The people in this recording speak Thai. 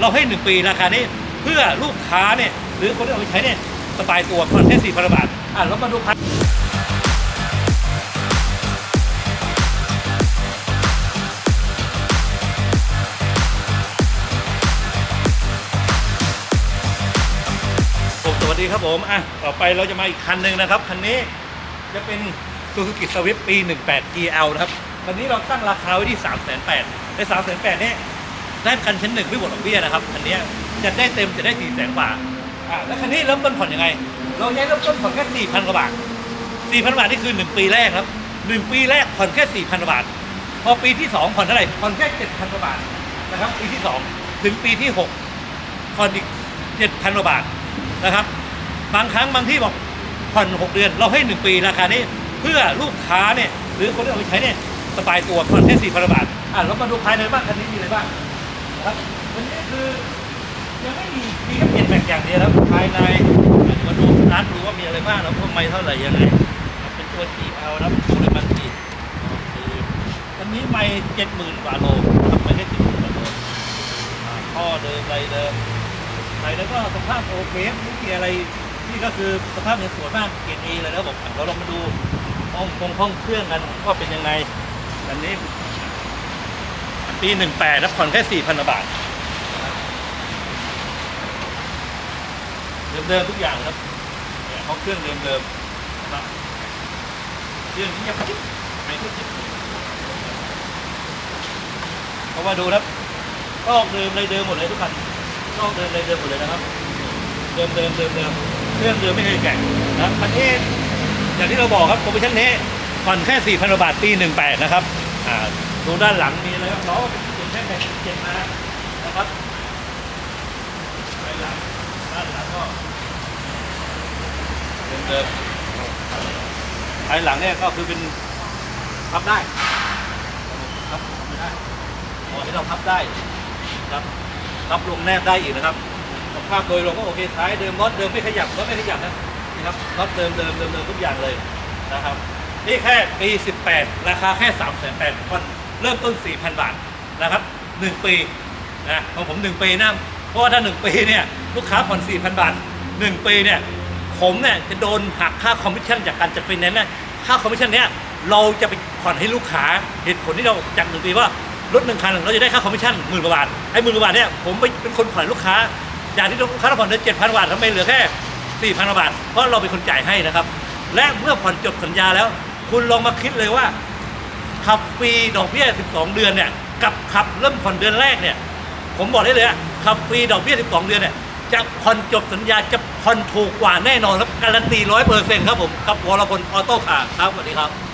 เราให้หนึ่งปีราคานี้เพื่อลูกค้าเนี่ยหรือคนที่เอาไปใช้เนี่ยสบายตัวผ่อนแค่สี่พันบาทอะเรามาดูคันผมสวัสดีครับผมอะต่อไปเราจะมาอีกคันหนึ่งนะครับ คันนี้จะเป็น Suzuki Swift ปี 18 GL นะครับ คันนี้เราตั้งราคาไว้ที่ 3 8 0 0 0ใน3 8 0 0 0เนี่ย ได้คันชั้นหนึ่งไม่หมดดอกเบี้ยนะครับคันนี้จะได้เต็มจะได้4 0 0 0 0 0กว่าอะแล้วคันนี้เริ่มต้นผ่อนยังไง เราย้ายเริ่มต้นผ่อนแค่4,000กว่าบาท4,000บาทนี่คือ1ปีแรกครับ1ปีแรกผ่อนแค่4,000กว่าบาท พอปีที่2ผ่อนเท่าไหร่ผ่อนแค่7,000กว่าบาทนะครับปีที่2ถึงปีที่6ผ่อนอีก7,000กว่าบาทนะครับ บางครั้งบางที่บอกผ่อน6เดือนเราให้1ปีราคานี้เพื่อลูกค้าเนี่ยหรือคนที่เอาไปใช้เนี่ยสบายตัวผ่อนแค่4,000กว่าบาทอะเรามาดูภายในบ้างคันนี้มีอะไรบ้าง ครับคันนี้คือยังไม่มีมีแค่เปลี่ยนแบกอย่างเดียวแล้วภายในมาดูสตาร์ทดูว่ามีอะไรบ้างแล้วพวกไม่เท่าไหร่ยังไงเป็นตัว GL แล้วดูเลยมันดีอันนี้ไม่เจ็ดหมื่นกว่าโลครับไม่ได้เจ็ดหมื่นกว่าโลอ่าท่อเดิมอะไรเดิมไหนแล้วก็สภาพโอเคไม่มีอะไรนี่ก็คือสภาพเนี่ยสวยมากเกียรติเลยแล้วบอกเราลองมาดูห้องคงห้องเครื่องกันว่าเป็นยังไงอันนี้ ปีหนึ่งแปดแล้วผ่อนแค่สี่พันบาท เดิมๆทุกอย่างครับเนี่ยเขาเครื่องเดิมๆนะครับเครื่องที่ยังไม่ไม่ทุกจิตเพราะว่าดูครับก็เดิมเลยเดิมหมดเลยทุกคันก็เดิมเลยเดิมหมดเลยนะครับ เดิมเดิมเดิมเดิมเครื่องเดิมไม่เคยแก่นะครับคันนี้อย่างที่เราบอกครับโปรโมชั่นนี้ผ่อนแค่4,000 บาทปี 18 นะครับอ่า ดูด้านหลังมีอะไรบ้างล้อเป็นแค่แค่เจ็ดมานะครับด้านหลังด้านหลังก็เดิมๆภายหลังเนี่ยก็คือเป็นพับได้ครับไม่ได้ขอให้เราพับได้ครับพับลงแนบได้อีกนะครับสภาพโดยรวมก็โอเคท้ายเดิมรถเดิมไม่ขยับรถไม่ขยับนะนี่ครับรถเดิมเดิมเดิมเดิมทุกอย่างเลยนะครับ นี่แค่ปี 18 ราคาแค่3 8 0 0 0คน เริ่มต้น 4,000 บาทนะครับ 1 ปีนะของผม 1 ปีนะเพราะว่าถ้า 1 ปีเนี่ยลูกค้าผ่อน 4,000 บาท 1 ปีเนี่ยผมเนี่ยจะโดนหักค่าคอมมิชชั่นจากการจัดไฟแนนซ์นี่ยค่าคอมมิชชั่นเนี่ยเราจะไปผ่อนให้ลูกค้าเหตุผลที่เราจัดหนึ่งปีว่ารถหนึ่งคันเราจะได้ค่าคอมมิชชั่นหมื่นกว่าบาทไอ้หมื่นกว่าบาทเนี่ยผมไปเป็นคนผ่อนลูกค้าจากที่ลูกค้าเราผ่อนเดือนเจ็ดพันบาททำไมเหลือแค่สี่พันบาทเพราะเราเป็นคนจ่ายให้นะครับ และเมื่อผ่อนจบสัญญาแล้ว คุณลองมาคิดเลยว่า ขับฟรีดอกเบี้ย 12 เดือนเนี่ยกับขับเริ่มผ่อนเดือนแรกเนี่ย ผมบอกได้เลยอะขับฟรีดอกเบี้ย 12 เดือนเนี่ยจะผ่อนจบสัญญาจะผ่อนถูกกว่าแน่นอนครับการันตี100%ครับผมกับวรพลออโต้คาร์ครับสวัสดีครับ